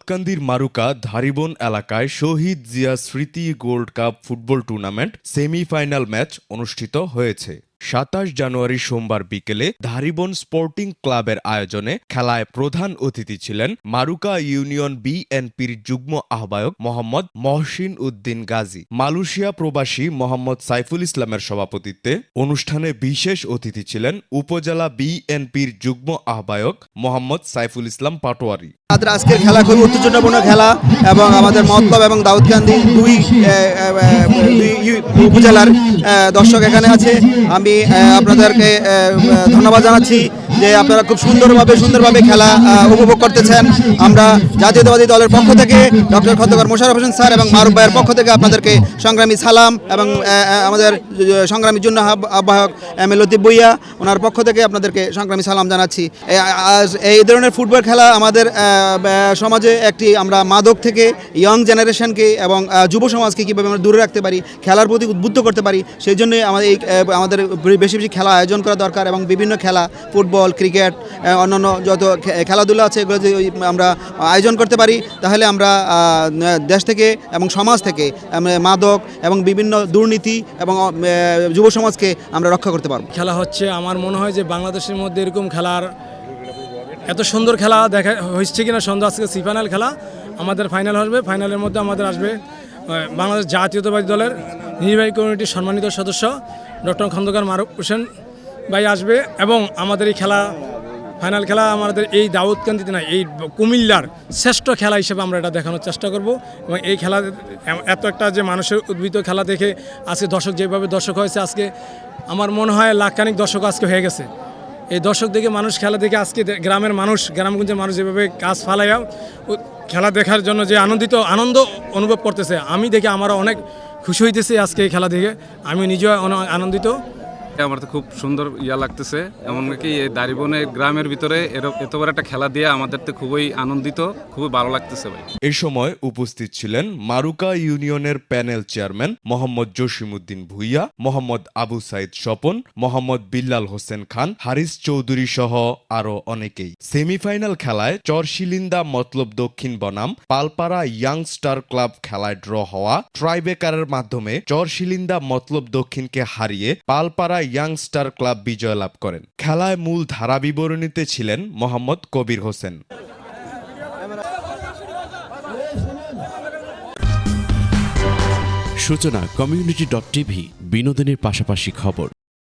দাউদকান্দির মারুকা ধারিবন এলাকায় শহীদ জিয়া স্মৃতি gold cup football tournament semifinal match অনুষ্ঠিত হয়েছে। সাতাশ জানুয়ারি সোমবার বিকেলে ধারিবন স্পোর্টিং ক্লাবের আয়োজনে খেলায় প্রধান অতিথি ছিলেন মারুকা ইউনিয়ন বিএনপির যুগ্ম আহ্বায়ক মোহাম্মদ মহসিন উদ্দিন গাজী। মালয়েশিয়া প্রবাসী মোহাম্মদ সাইফুল ইসলামের সভাপতিত্বে অনুষ্ঠানে বিশেষ অতিথি ছিলেন উপজেলা বিএনপির যুগ্ম আহ্বায়ক মোহাম্মদ সাইফুল ইসলাম পাটোয়ারি। আমাদের আজকের খেলা খুবই উত্তেজনাপূর্ণ খেলা এবং আমাদের মতলব এবং দাউদকান্দি দুই উপজেলার দর্শক এখানে আছে। আমি এ, আপনাদেরকে ধন্যবাদ জানাচ্ছি। যে আপনারা খুব সুন্দরভাবে সুন্দরভাবে খেলা উপভোগ করতেছেন। আমরা জাতীয়তাবাদী দলের পক্ষ থেকে ডক্টর খন্দকার মোশারফ হোসেন স্যার এবং মারুফ ভাইয়ের পক্ষ থেকে আপনাদেরকে সংগ্রামী সালাম এবং আমাদের সংগ্রামী জন্য আহ্বায়ক এম এ লতিফ বইয়া ওনার পক্ষ থেকে আপনাদেরকে সংগ্রামী সালাম জানাচ্ছি। এই ধরনের ফুটবল খেলা আমাদের সমাজে একটি আমরা মাদক থেকে ইয়ং জেনারেশনকে এবং যুব সমাজকে কীভাবে আমরা দূরে রাখতে পারি, খেলার প্রতি উদ্বুদ্ধ করতে পারি, সেই জন্যই আমাদের এই আমাদের বেশি বেশি খেলা আয়োজন করা দরকার এবং বিভিন্ন খেলা, ফুটবল ক্রিকেট আহ, অন্যান্য যত খেলাধুলা আছে এগুলো যদি আমরা আয়োজন করতে পারি তাহলে আমরা দেশ থেকে এবং সমাজ থেকে মাদক এবং বিভিন্ন দুর্নীতি এবং যুব সমাজকে আমরা রক্ষা করতে পারব। খেলা হচ্ছে আমার মনে হয় যে বাংলাদেশের মধ্যে এরকম খেলার এত সুন্দর খেলা দেখা হচ্ছে কিনা সন্ধ্যা আজকে সিফাইনাল খেলা আমাদের ফাইনাল আসবে ফাইনালের মধ্যে আমাদের আসবে বাংলাদেশ জাতীয়তাবাদী দলের নির্বাহী কমিটির সম্মানিত সদস্য ডক্টর খন্দকার মারুফ হোসেন। ভাই আসবে এবং আমাদের এই খেলা ফাইনাল খেলা আমাদের এই দাউদকান্দিতে না এই কুমিল্লার শ্রেষ্ঠ খেলা হিসেবে আমরা এটা দেখানোর চেষ্টা করব এবং এই খেলা এত একটা যে মানুষের উদ্ভিদ খেলা দেখে আজকে দর্শক যেভাবে দর্শক হয়েছে আজকে, আমার মনে হয় লাখখানিক দর্শক আজকে হয়ে গেছে। এই দর্শক দেখে মানুষ, খেলা দেখে আজকে গ্রামের মানুষ, গ্রামগঞ্জের মানুষ যেভাবে কাজ ফালাইয়া খেলা দেখার জন্য যে আনন্দিত, আনন্দ অনুভব করতেছে, আমি দেখে আমারও অনেক খুশি হইতেছে আজকে এই খেলা দেখে আমি নিজেও আনন্দিত। আমার তো খুব সুন্দর ইয়া লাগতেছে। এমনকি এই দারিবনে গ্রামের ভিতরে এত বড় একটা খেলা দিয়ে আমাদের তো খুবই আনন্দিত, খুবই ভালো লাগতেছে ভাই। এ সময় উপস্থিত ছিলেন মারুকা ইউনিয়নের প্যানেল চেয়ারম্যান মোহাম্মদ জসিমউদ্দিন ভুইয়া, মোহাম্মদ আবু সাইদ স্বপন, মোহাম্মদ বিল্লাল হোসেন খান, হারিস চৌধুরী সহ আরও অনেকেই। সেমিফাইনাল খেলায় চরশিলিন্দা মতলব দক্ষিণ বনাম, পালপাড়া ইয়াং স্টার ক্লাব খেলায় ড্র হওয়া, ট্রাইবেকারের মাধ্যমে চরশিলিন্দা মতলব দক্ষিণকে হারিয়ে পালপাড়া ইয়াং স্টার ক্লাব বিজয় লাভ করেন। খেলায় মূল ধারা বিবরণীতে ছিলেন মোহাম্মদ কবির হোসেন। সূচনা কমিউনিটি ডট টিভি বিনোদনের পাশাপাশি খবর।